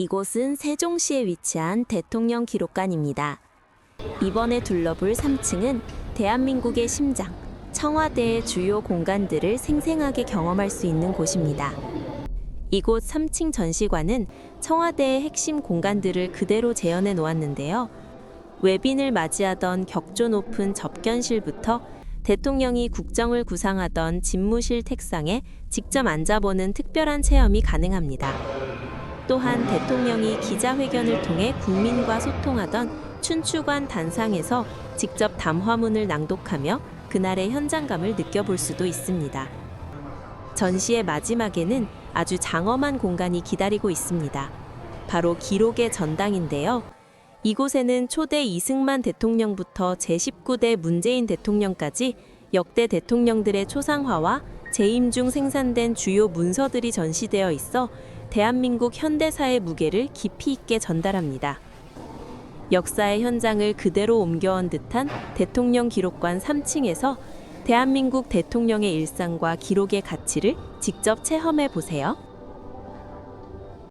이곳은 세종시에 위치한 대통령 기록관입니다. 이번에 둘러볼 3층은 대한민국의 심장, 청와대의 주요 공간들을 생생하게 경험할 수 있는 곳입니다. 이곳 3층 전시관은 청와대의 핵심 공간들을 그대로 재현해 놓았는데요. 외빈을 맞이하던 격조 높은 접견실부터 대통령이 국정을 구상하던 집무실 책상에 직접 앉아보는 특별한 체험이 가능합니다. 또한 대통령이 기자회견을 통해 국민과 소통하던 춘추관 단상에서 직접 담화문을 낭독하며 그날의 현장감을 느껴볼 수도 있습니다. 전시의 마지막에는 아주 장엄한 공간이 기다리고 있습니다. 바로 기록의 전당인데요. 이곳에는 초대 이승만 대통령부터 제19대 문재인 대통령까지 역대 대통령들의 초상화와 재임 중 생산된 주요 문서들이 전시되어 있어 대한민국 현대사의 무게를 깊이 있게 전달합니다. 역사의 현장을 그대로 옮겨온 듯한 대통령 기록관 3층에서 대한민국 대통령의 일상과 기록의 가치를 직접 체험해 보세요.